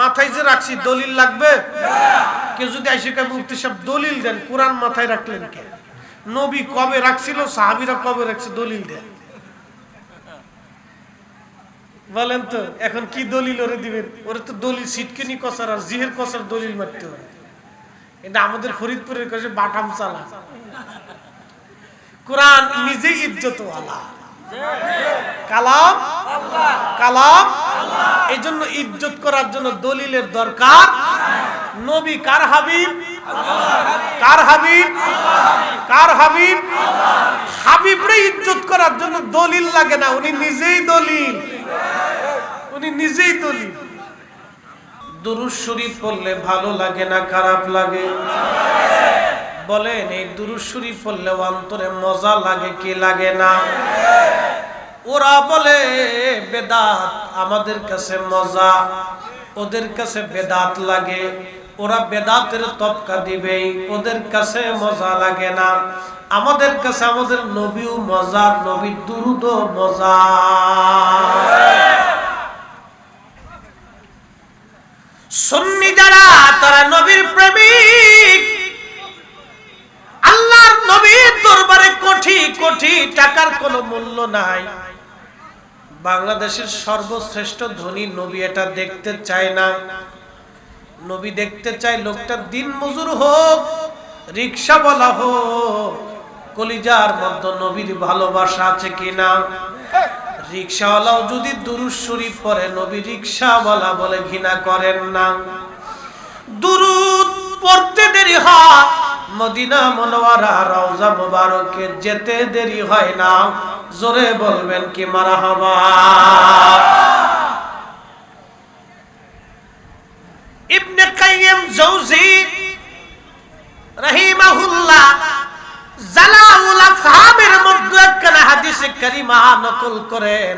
মাথায় যে রাখছি, দলিল লাগবে? কেউ যদি আইসে কে মুফতি সাহেব, দলিল দেন। কোরআন মাথায় রাখলেন কে? নবী কবে রাখছিল? সাহাবিরা কবে রাখছে? দলিল দেন। বলেন তো, এখন কি দলিল ওরে দিবেন? ওরে তো দলিল সিটকেনি কসার আর জিহের কসার দলিল মারতে হবে। এটা আমাদের ফরিদপুরের কাছে বাটাম চালা। কোরআন নিজেই ইজ্জতওয়ালা। কালাম? কালাম? এই জন্য ইজ্জত করার জন্য দলিলের দরকার। নবী কার হাবিব? কার হাবিব? কার হাবিব? হাবিবরে ইজ্জত করার জন্য দলিল লাগে না, উনি নিজেই দলিল। উনি নিজেই দলিল। দুরুদ শরীফ পড়লে ভালো লাগে না, খারাপ লাগে? বলেন, এই দুরুদ শরীফ পড়লে অন্তরে মজা লাগে কি লাগে না? ওরা বলে, বেদাত আমাদের কাছে মজা, ওদের কাছে বেদাত লাগে। ওরা বেদাতের তপকা দিবে ওদের কাছে মজা লাগে না। আমাদের কাছে আমাদের নবীও মজা, নবীর দুরুদ মজা। সুন্নি যারা, তারা নবীর প্রেমিক। আল্লাহর নবীর দরবারে কোটি কোটি টাকার কোনো মূল্য নাই। বাংলাদেশের সর্বশ্রেষ্ঠ ধনী নবী এটা দেখতে চায় না। নবী দেখতে চায় লোকটা দিন মজুর হোক রিক্সা বলা হোক, কলিজার মধ্যে নবীর ভালোবাসা আছে কিনা। রিক্সাওয়ালাও যদি দুরুদ শরীফ পড়ে, নবী রিক্সাওয়ালা বলে ঘৃণা করেন না। দুরুদ পড়তে দেরি হয়, মদিনা মনোয়ারা রওজা মুবারকে যেতে দেরি হয় না। জোরে বলবেন কি মারা হবা? ইবনে কাইয়্যিম জৌজি রাহিমাহুল্লাহ জালাউল আফহামের মধ্যে একখানা কারিমা নকল করেন।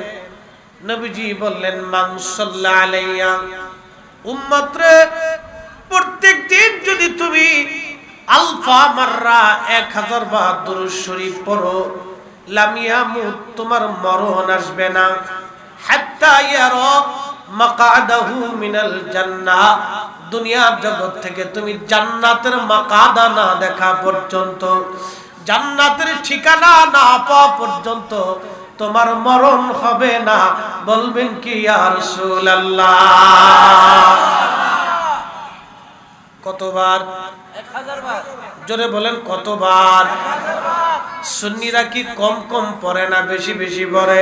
নবীজি বললেন, মান সাল্লা আলাইয়া উম্মতরে প্রত্যেক দিন যদি তুমি আলফা মাররা এক হাজার বার দুরুদ শরীফ পড়ো লামিয়ামুত, তোমার মরণ আসবে না। মিনাল জান্নাহ দুনিয়ার তুমি জান্নাতের না দেখা জান্নাতের ঠিকানা তোমার মরণ হবে না। বলবেন কি আর রাসূলুল্লাহ? কতবার? জোরে বলেন কতবার? সুন্নিরা কি কম কম পড়ে না বেশি বেশি পড়ে?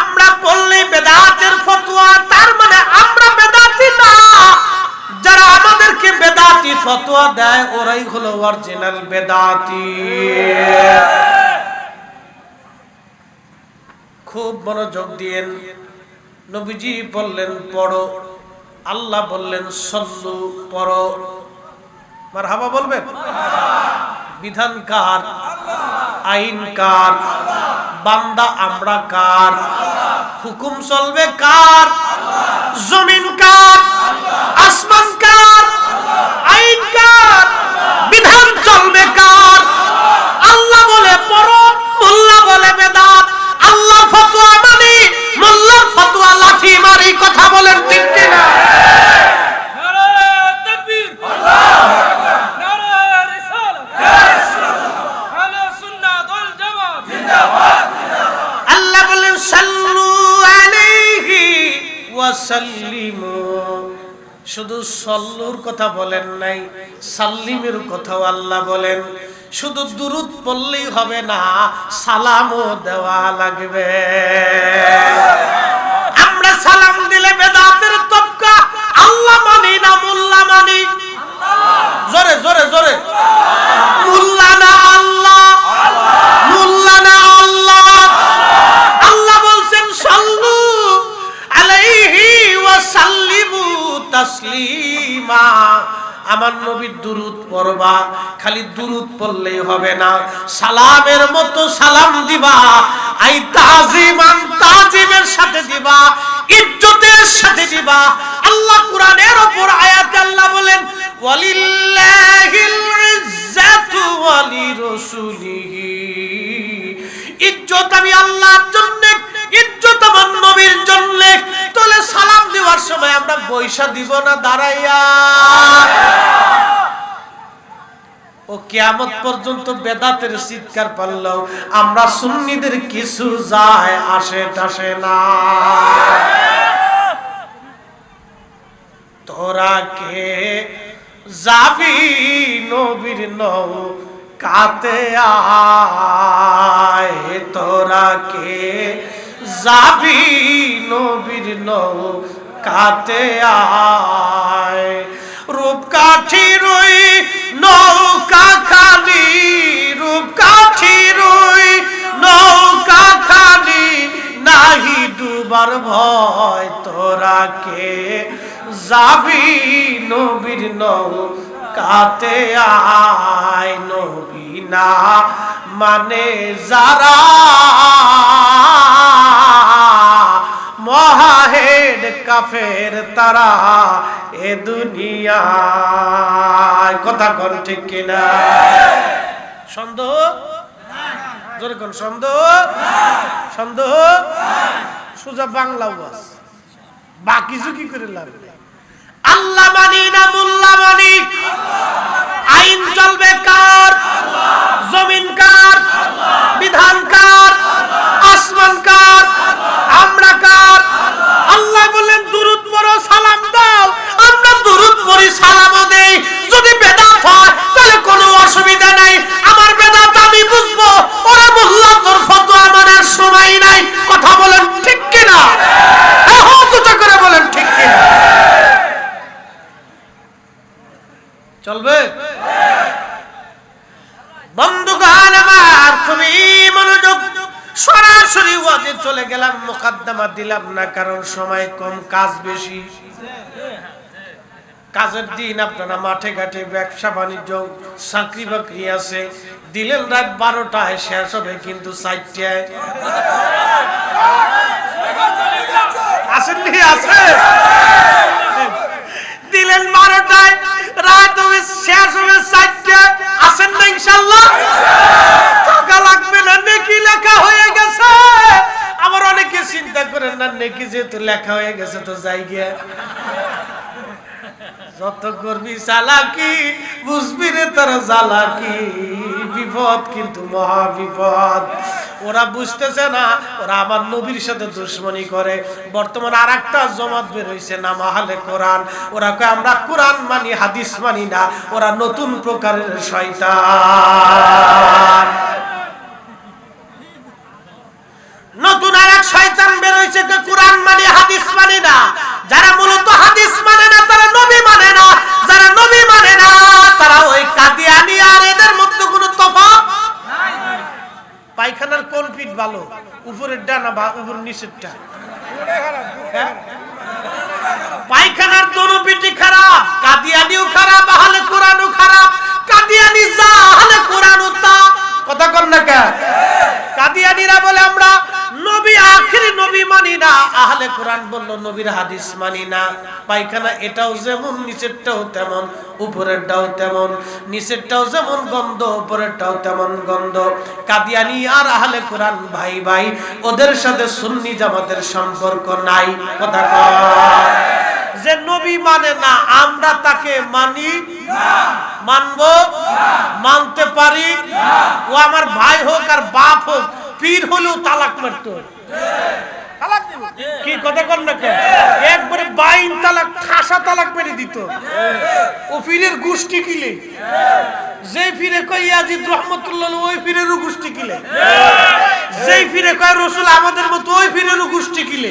আমরা পড়লে বেদাতের ফতোয়া তার মানে আমরা বেদাতি না। যারা আমাদেরকে বেদাতি ফতোয়া দেয় ওরাই হলো অরিজিনাল বেদাতি। খুব মনোযোগ দিয়েন। নবীজি বললেন পড়ো। আল্লাহ বললেন, সল্লু পর মার হাবা বলবেন? বিধান কার? আইন কার? বান্দা আমরা কার? হুকুম চলবে কার? জমিন কার? আসমান কার? সল্লুর কথা বলেন নাই, সাল্লিমের কথাও আল্লাহ বলেন। শুধু দুরুদ পড়লেই হবে না, সালামও দেওয়া লাগবে। তাসলিমা। আমার নবীর দুরুদ পড়বা, খালি দুরুদ পড়লেই হবে না। সালামের মতো সালাম দিবা, আই তাজিমান তাজিমের সাথে দিবা, ইজ্জতের সাথে দিবা। আল্লাহ কোরআনের উপর আয়াত আল্লাহ বলেন ওয়ালিল্লাহিল ইজ্জাতু ওয়ালিরাসূলিহি ইজ্জত আমি আল্লাহর জন্য, ইজ্জত আমার নবীর জন্য তাহলে সালাম দেওয়ার সময় আমরা পয়সা দিব না, দাঁড়াইয়া। ও কিয়ামত পর্যন্ত বেদাতের চিৎকার পারলেও আমরা সুন্নিদের কিছু যায় আসে টাসে না। তোরা কে যাবি নবীর নৌ কাতে আয়? তোরা কে যাবি নবীর নৌ কাতে আয়। রূপকাঠি রই নৌকা খালি, রূপকাঠি রই নৌকা খালি, নাহি ডুবার ভয় তোরা কে? যাবি নবীর নৌ কাতে আয়। নবী না মানে যারা মহাহেড কাফের তারা এ দুনিয়া। কথা কর ঠিক কিনা? সন্দেহ জোরে কোন সন্দেহ সন্দেহ সোজা বাংলা ওয়াজ। বাকি কি করে লাভ মানি বলেন ঠিক কিনা? দুটো করে বলেন ঠিক কিনা? চলবে? বন্ধুগান আমার খুবই মনোযোগ, সরাসরি ওয়াজে চলে গেলাম, মোকদ্দমা দিলাম না, কারণ সময় কম, কাজ বেশি। কাজের দিন আপনারা মাঠে ঘাটে ব্যবসা, বাণিজ্য, চাকরি, বাকরি আছে। দিলেন রাত বারোটায়, শেষ হবে কিন্তু চারটায়। দিলেন বারোটায় রাত হবে, শেষ হবে চারটায় আসেন লেখা হয়ে গেছে। আবার অনেকে চিন্তা করেন, না, নেকি যেহেতু লেখা হয়ে গেছে, তো যাই যত করবি চালাকি, বুঝবি রে তার জ্বালাকি। বিপদ, কিন্তু মহা বিপদ। ওরা বুঝতেছে না, ওরা আমার নবীর সাথে দুশ্মনী করে। বর্তমান আর একটা জমাত বের হয়েছে না মাহালে কোরআন। ওরা কয়, আমরা কোরআন মানি, হাদিস মানি না, ওরা নতুন প্রকারের শয়তান। নতুন আর এক শয়তান বের হয়েছে কোরআন মানে হাদিস মানে না। যারা মূলত হাদিস মানে না, তারা নবী মানে না। যারা নবী উপরের ডানা বা উপর নিচেরটা হ্যাঁ? পায়খানার দোনো পিটি খারাপ কাদিয়ানিও খারাপ আহলে কোরআনও খারাপ কাদিয়ানি যা আহলে কোরআনও তা। কথা কর না কেন? কাদিয়ানিরা বলে, আমরা নবী, আখিরি নবী মানি না। আহলে কোরআন বলল, নবীর হাদিস মানি না। পায়খানা এটাও যেমন, নিচেরটাও তেমন, উপরেরটাও তেমন, নিচেরটাও যেমন গন্ধ, উপরেরটাও তেমন গন্ধ। কাদিয়ানি আর আহলে কোরআন ভাই ভাই, ওদের সাথে সুন্নি জামাতের সম্পর্ক নাই। কথা কয়। যে নবী মানে না, আমরা তাকে মানি, মানব, মানতে পারি। ও আমার ভাই হোক আর বাপ হোক, পীর হলেও তালাক মারতো। কি কথা কর না একবারে বাইন তালাক তালাক মেরে দিত। ও পীরের গোষ্ঠী কিলে? যে ফিরে কয় ইয়াজিদ রহমতুল্লাহ ওই ফিরেরও গোষ্ঠী কিলে? যেই ফিরে কয় রসুল আমাদের মতো ওই ফিরেরও গোষ্ঠী কিলে?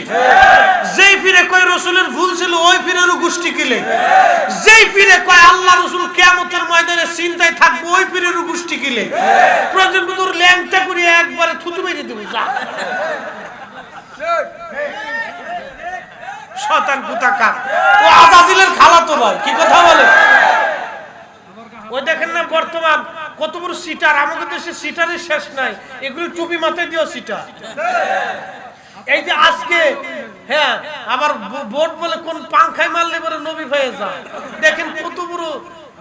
যেই ফিরে কয় রসুলের ভুল ছিল ওই ফিরেরও গোষ্ঠী কিলে? যেই ফিরে কয় আল্লাহ রসুল কেয়ামতের ময়দানে চিন্তায় থাকব ওই ফিরেরও গোষ্ঠী কিলে? প্রয়োজন তোর ল্যাংটা করে একবারে থুতু মেরে দেবো যা। শতান কুতাকার ও আজাজিলের খালাতো ভাই কি কথা বলে ওই দেখেন না বর্তমান কত বড় সিটার? আমাদের দেশে সিটারের শেষ নাই। এগুলো টুপি মাথায় দিও সিটার। এই যে আজকে হ্যাঁ আবার বোট বলে কোন পাংখায় মারলে পরে নবী হয়ে যায়। দেখেন কত বড়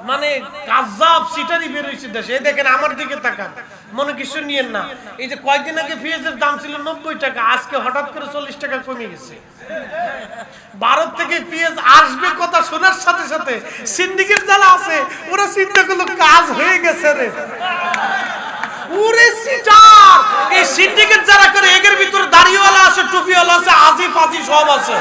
মানে কাজাব সিটারি বের হয়েছে দেশে। এই দেখেন আমার দিকে তাকান। মনে কিছু নিয়েন না। এই যে কয়েকদিন আগে পেঁয়াজের দাম ছিল নব্বই টাকা, আজকে হঠাৎ করে চল্লিশ টাকা কমে গেছে। ভারত থেকে পেঁয়াজ আসবে কথা শোনার সাথে সাথে সিন্ডিকেট যারা আছে, ওরা চিন্তা করল, কাজ হয়ে গেছে রে। এই সিন্ডিকেট যারা করে এদের ভিতরে দাড়িওয়ালা আছে, টুপিওয়ালা আছে, আজি ফাজি সব আছে।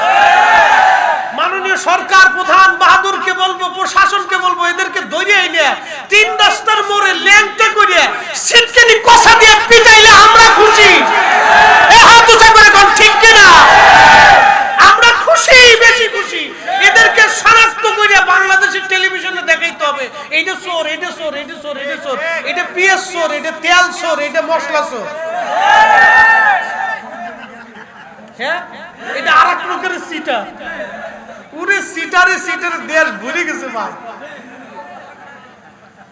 মাননীয় সরকার প্রধান বাহাদুর বাহাদুরকে বলব, প্রশাসনকে বলব এদেরকে ধরে এনে তিন রাস্তার মোড়ে ল্যাংটা করে সিটকেনি কষা দিয়ে পিটাইলে আমরা খুশি এ হাত উঁচা করে কোন ঠিক কিনা আমরা খুশি বেশি খুশি এদেরকে শনাক্ত করে বাংলাদেশের টেলিভিশনে দেখাইতে হবে এইটা চোর এইটা চোর এইটা চোর এইটা চোর এটা পিএস চোর এটা তেল চোর এটা মশলা চোর হ্যাঁ এটা আর এক প্রকারের সিটা পুরে সিটারে সিটারে দেশ ভরে গেছে ভাই।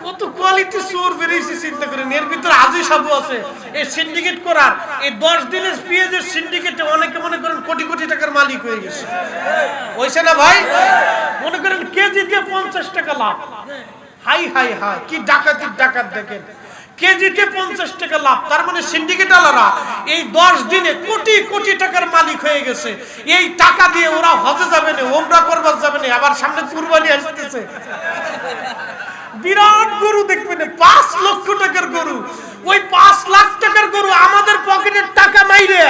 কত কোয়ালিটি চোর বেরিয়েছে চিন্তা করেন, এর ভিতরে আজি সাবু আছে। এই সিন্ডিকেট করার এই দশ দিনের পেঁয়াজের সিন্ডিকেটে অনেকে মনে করেন কোটি কোটি টাকার মালিক হয়ে গেছে। হয়েছে না ভাই? মনে করেন কেজিতে পঞ্চাশ টাকা লাভ। হাই হাই হাই, কি ডাকাতির ডাকাত দেখেন। কেজিতে পঞ্চাশ টাকা লাভ, তার মানে সিন্ডিকেট আলারা এই দশ দিনে কোটি কোটি টাকার মালিক হয়ে গেছে। এই টাকা দিয়ে ওরা হজে যাবে না, ওমরা করবার যাবে না, আবার সামনে কুরবানি আসতেছে। বিরাট গরু দেখবেন পাঁচ লক্ষ টাকার গরু। ওই পাঁচ লাখ টাকার গরু আমাদের পকেটের টাকা মাইরে,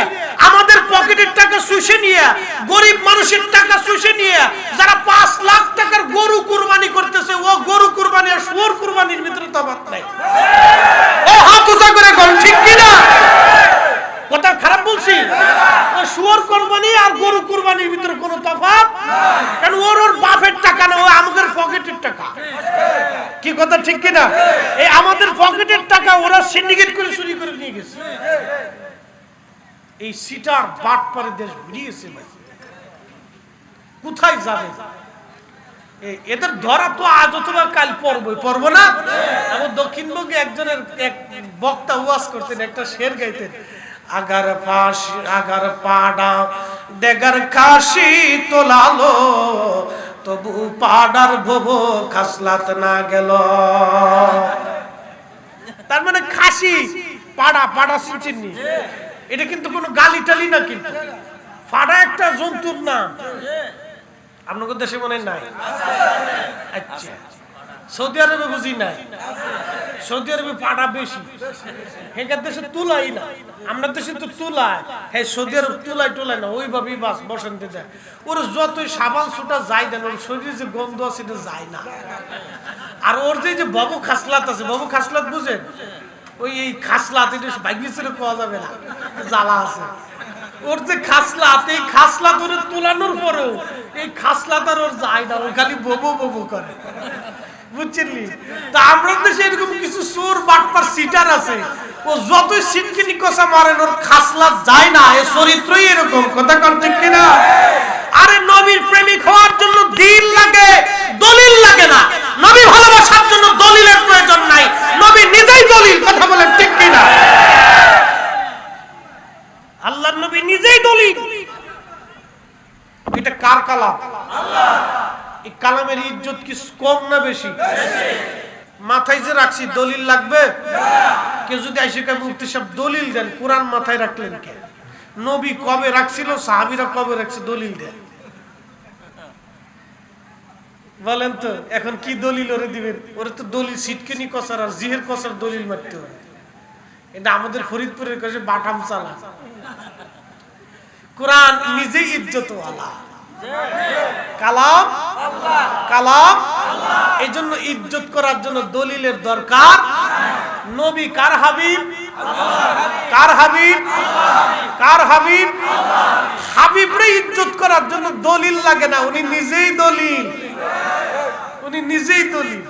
আমাদের পকেটের টাকা শুষে নিয়ে, গরিব মানুষের টাকা শুষে নিয়ে, যারা পাঁচ লাখ টাকার গরু কুরবানি করতেছে, ও গরু কুরবানি আর শুয়োর কুরবানির ভিতরে তফাৎ নাই। ও হাত উঁচা করে কোন ঠিক কিনা? কথা খারাপ বলছি? শুয়োর কুরবানি আর গরু কুরবানির ভিতরে কোনো তফাৎ কারণ ওর ওর বাপের টাকা না ও আমাদের পকেটের টাকা কি কথা ঠিক কিনা? এই আমাদের পকেটের টাকা ওরা সিন্ডিকেট করে চুরি করে নিয়ে গেছে। এই সিটার বাট পারে দেশ ভাই। কোথায় যাবে? এদের ধরা তো আজ অথবা কাল পড়বই পড়ব না? আমার দক্ষিণবঙ্গে একজনের এক বক্তা ওয়াজ করতেন, একটা শের গাইতেন, আগার ফাঁস, আগার পাডা, দেগার কাশি তোলালো তবু পাহাড়ার ভব খাসলাত না গেল। তার মানে খাসি, পাড়া পাড়া চিনচিনি এটা কিন্তু কোনো গালি টালি না কিন্তু। পাড়া একটা জন্তুর নাম। আপনাদের দেশে মনে নাই? আচ্ছা। সৌদি আরবে বুঝি নাই? সৌদি আরবে পাড়া বেশি। হেকার দেশে তুলাই না। আমরা দেশে তো তুলায় হ্যাঁ সৌদি আরব তুলাই টুলাই না, ওইভাবেই বাস বসন্তে যায়। ওর যতই সাবান সুটা যায় দেন, ওর শরীরে যে গন্ধ আছে, এটা যায় না। আর ওর যে যে ববু খাসলাত আছে, ববু খাসলাত বুঝেন? ওই এই খাসলাত, এটা ভাগ্যের পাওয়া যাবে না, জ্বালা আছে। ওর যে খাসলাত, এই খাসলাত ওর তোলানোর পরেও, এই খাসলাত আর ওর যায় না, ও খালি ববু ববু করে। বুঝছেনলি তা আমরা দেশে এরকম কিছু চোর, বাটপার সিটার আছে। ও যতই সিটকিনি কষা মারেন, ওর খাসলাত যায় না। এ চরিত্রই এরকম, কথা কন ঠিক কিনা? আরে নবীর প্রেমিক হওয়ার জন্য দিল লাগে, দলিল লাগে না। নবী ভালোবাসার জন্য দলিলের প্রয়োজন নাই। নবী নিজেই দলিল, কথা বলেন ঠিক কিনা? আল্লাহর নবী নিজেই দলিল। এটা কার কালাম? কালামের ইজ্জত কি কম না বেশি? মাথায় যে রাখছি, দলিল লাগবে? কেউ যদি আইসে কে সাহেব, দলিল দেন। কোরআন মাথায় রাখলেন কে? নবী কবে রাখছিল? সাহাবিরা কবে রাখছে? দলিল দেন। বলেন তো, এখন কি দলিল ওরে দিবেন? ওরে তো দলিল সিটকেনি কসার আর জিহের কসার দলিল মারতে হবে। এটা আমাদের ফরিদপুরের কাছে বাটাম চালা। কোরআন নিজেই ইজ্জতওয়ালা। কালাম? কালাম? এই জন্য ইজ্জত করার জন্য দলিলের দরকার। নবী কার হাবিব? কার হাবিব? কার হাবিব? হাবিবরে ইজ্জত করার জন্য দলিল লাগে না উনি নিজেই দলিল। উনি নিজেই দলিল।